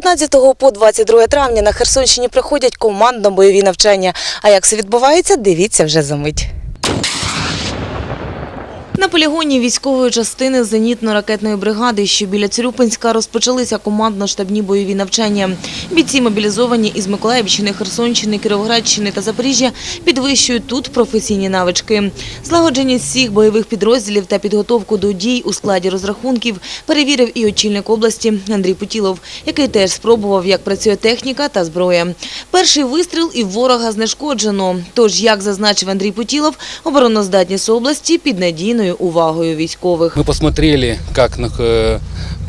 19 по 22 травня на Херсонщині проходять командно-бойові навчання. А як це відбувається, дивіться вже за мить. Полігоні військової частини зенітно-ракетної бригади, що біля Цюрюпинська, розпочалися командно-штабні бойові навчання. Бійці мобілізовані із Миколаївщини, Херсонщини, Кіровоградщини та Запоріжжя підвищують тут професійні навички. Злагодженість всіх бойових підрозділів та підготовку до дій у складі розрахунків перевірив і очільник області Андрій Путілов, який теж спробував, як працює техніка та зброя. Перший вистріл і ворога знешкоджено. Тож, як зазначив Андрій Путілов, обороноздатність області під надійною увагою військових. Мы посмотрели, нах- э,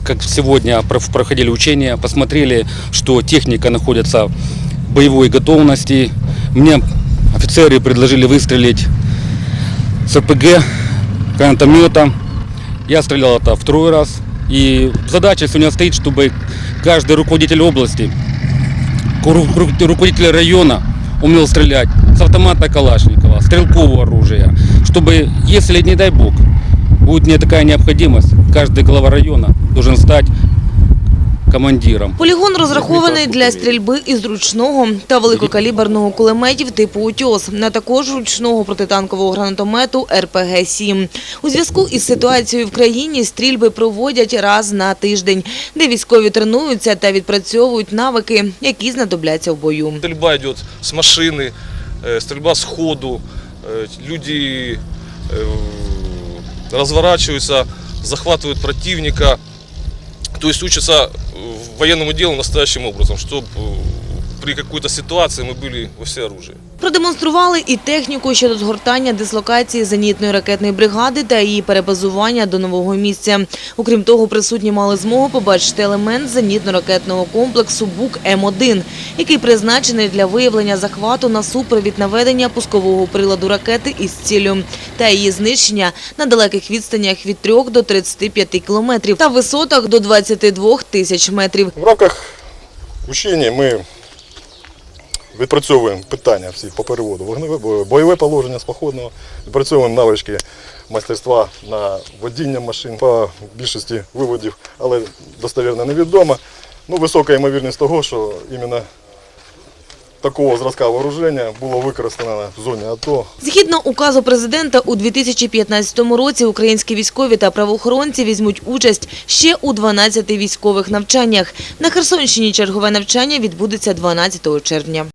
как сегодня проходили учения, посмотрели, что техника находится в боевой готовности. Мне офицеры предложили выстрелить с РПГ, гранатомета. Я стрелял это второй раз. И задача сегодня стоит, чтобы каждый руководитель области, ру- ру- руководитель района умел стрелять с автомата Калашникова, стрелкового оружия, чтобы, если, не дай бог, будет не такая необходимость, каждый глава района должен стать командиром. Полігон розрахований для стрільби із ручного та великокаліберного кулеметів типу «Утьос», а також ручного протитанкового гранатомету РПГ-7. У зв'язку із ситуацією в країні стрільби проводять раз на тиждень, де військові тренуються та відпрацьовують навики, які знадобляться в бою. Стрельба идет с машины, э, стрельба с ходу, э, люди э, разворачиваются, захватывают противника. То есть учатся э, военному делу настоящим образом, чтобы при какой-то ситуации мы были во всеоружии. Продемонстрували і техніку щодо згортання дислокації зенітної ракетної бригади та її перебазування до нового місця. Окрім того, присутні мали змогу побачити елемент зенітно-ракетного комплексу БУК-М1, який призначений для виявлення захвату на супровід наведення пускового приладу ракети із ціллю та її знищення на далеких відстанях від 3 до 35 кілометрів та висотах до 22 тисяч метрів. В рамках учення ми відпрацьовуємо питання всі по переводу вогневе, бойове положення з походного, відпрацьовуємо навички майстерства на водіння машин по більшості виводів, але достовірно невідомо. Ну, висока ймовірність того, що іменно такого зразка вооруження було використано в зоні АТО Згідно указу президента, у 2015 році українські військові та правоохоронці візьмуть участь ще у 12 військових навчаннях. На Херсонщині чергове навчання відбудеться 12 червня.